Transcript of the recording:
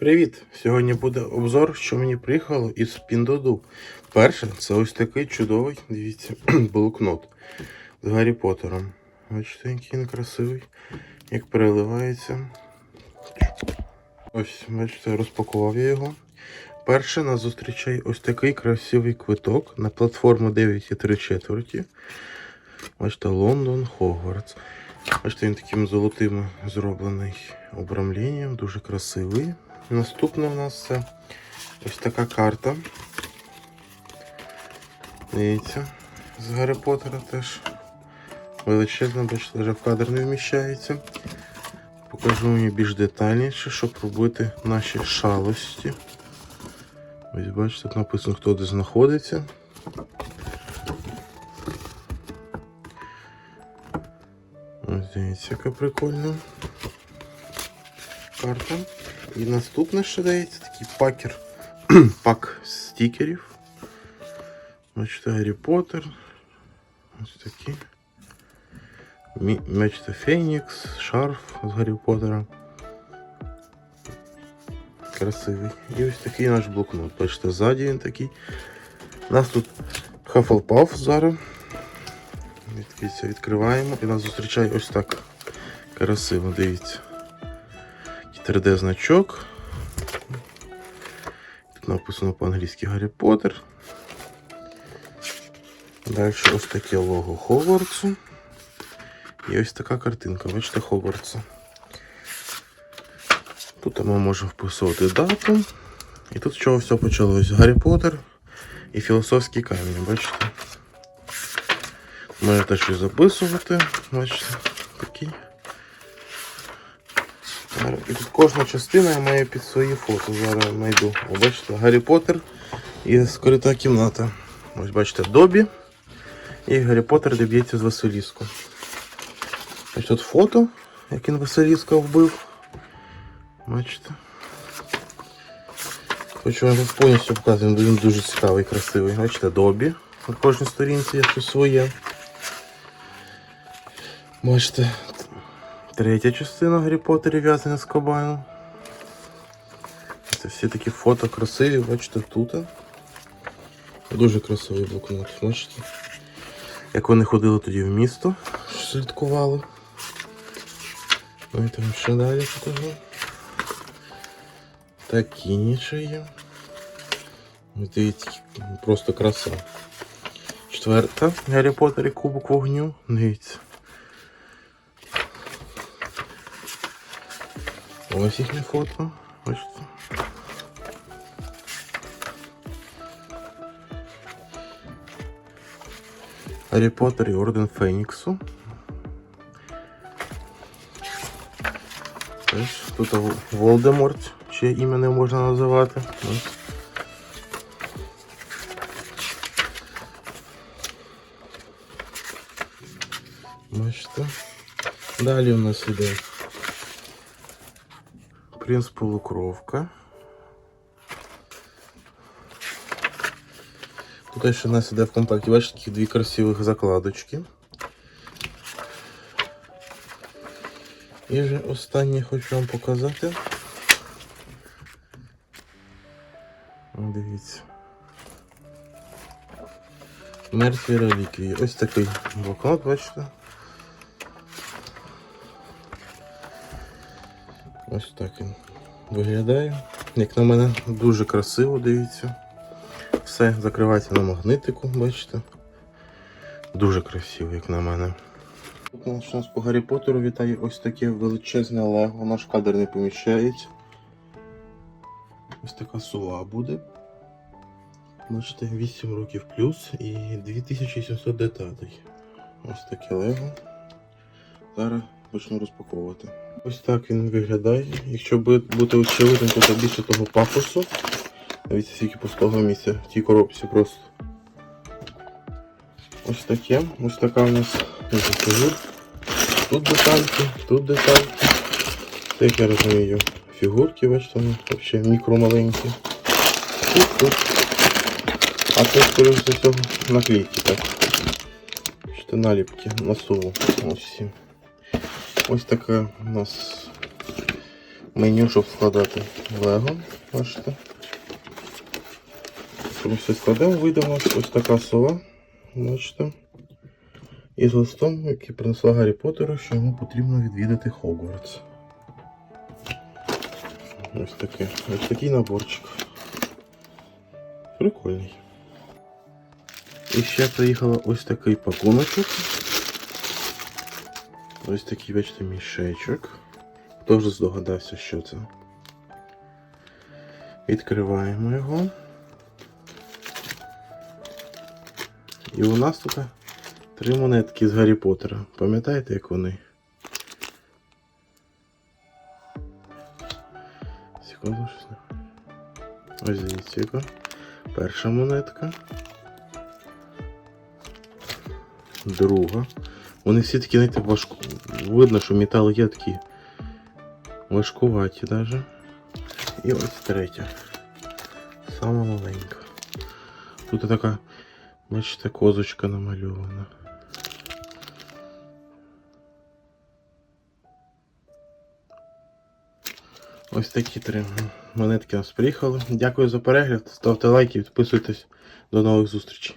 Привіт! Сьогодні буде обзор, що мені приїхало із Піндоду. Перше, це ось такий чудовий, дивіться, блокнот з Гаррі Поттером. Бачите, який він красивий, як переливається. Ось, бачите, розпакував я його. Перше нас зустрічає ось такий красивий квиток на платформу 9,3 четверті. Бачите, Лондон, Хогвартс. Бачите, він таким золотим зроблений обрамленням, дуже красивий. Наступне у нас це ось така карта. Дивіться, з Гаррі Поттера теж величезна, бачите, вже в кадр не вміщається. Покажу мені більш детальніше, щоб робити наші шалості. Ось бачите, тут написано, хто де знаходиться. Ось дивіться, яка прикольна карта. І наступне ще дається такий пакер. пак стікерів. Бачите, Гаррі Поттер. Ось такі. Бачите, Фенікс, шарф з Гаррі Поттера. Красивий. І ось такий наш блокнот. Бачите, ззаді він такий. У нас тут Hufflepuff зараз. Відкриваємо і нас зустрічає ось так. Красиво, дивіться. 3D значок. Тут написано по-англійськи Гаррі Поттер. Далі ось таке лого Хогвартсу. І ось така картинка, бачите, Хогвартса. Тут ми можемо вписувати дату. І тут з чого все почалось? Гаррі Поттер і філософський камінь, бачите? Можете щось записувати, бачите, такий. Тут кожна частина має під свої фото. Зараз знайду. О, бачите, Гаррі Поттер і скрита кімната. Ось бачите, Добі. І Гаррі Поттер де б'ється з Василіском. Ось тут фото, як він Василіска вбив. Бачите. Хочу вам повністю показати, він дуже цікавий, красивий. Бачите, Добі. На кожній сторінці є щось своє. Бачите, Третя частина Гаррі Поттері в'язаня з кабаном. Це всі такі фото красиві, бачите, тут. Дуже красивий блокнот, бачите. Як вони ходили тоді в місто, слідкували. Ну і там ще далі покажу. Такі нічі. Дивіться, просто краса. Четверта Гаррі Поттер і Кубок вогню. Дивіться. Ось їхнє фото. Бачите. Гаррі Поттер і Орден Феніксу. Ось тут Волдеморт, ще ім'я не можна називати. Бачите. Далі у нас іде Принц полукровка. Тут ще у нас іде в комплекті, бачите, такі дві красивих закладочки. І вже останнє хочу вам показати. Дивіться. Мертві реліквії. Ось такий блокнот, бачите. Ось так він виглядає. Як на мене, дуже красиво, дивіться. Все закривається на магнитику, бачите. Дуже красиво, як на мене. Тут у нас по Гаррі Поттеру вітає ось таке величезне лего. Наш кадр не поміщається. Ось така сова буде. Бачите, 8 років плюс і 2700 деталей. Ось таке лего. Зараз почну розпаковувати. Ось так він виглядає. Якщо бути очевидним, то це більше того пафосу. Дивіться, скільки пустого місця в тій коробці просто. Ось таке. Ось така у нас фігур. Тут детальки, тут детальки. Як я розумію, фігурки, бачите, вони взагалі мікромаленькі. Тут, тут. А це, скоріш за всього, наклейки, так. Бачите, наліпки на сову. Ось всі. Ось така у нас меню, щоб складати лего. Бачите. Все складемо, вийде у нас ось така сова. Бачите. І з листом, який принесла Гаррі Поттеру, що йому потрібно відвідати Хогвартс. Ось такий, ось такий наборчик. Прикольний. І ще приїхала ось такий пакуночок. Ось такий, бачите, мішечок. Хто вже здогадався, що це? Відкриваємо його. І у нас тут три монетки з Гаррі Поттера. Пам'ятаєте, як вони? Секунду, щось. Ось дивіться, яка. Перша монетка. Друга. Вони всі такі, знаєте, важко. Видно, що метал є такі важкуваті даже. І ось третя. Сама маленька. Тут така, бачите, козочка намальована. Ось такі три монетки у нас приїхали. Дякую за перегляд. Ставте лайки, підписуйтесь. До нових зустрічей.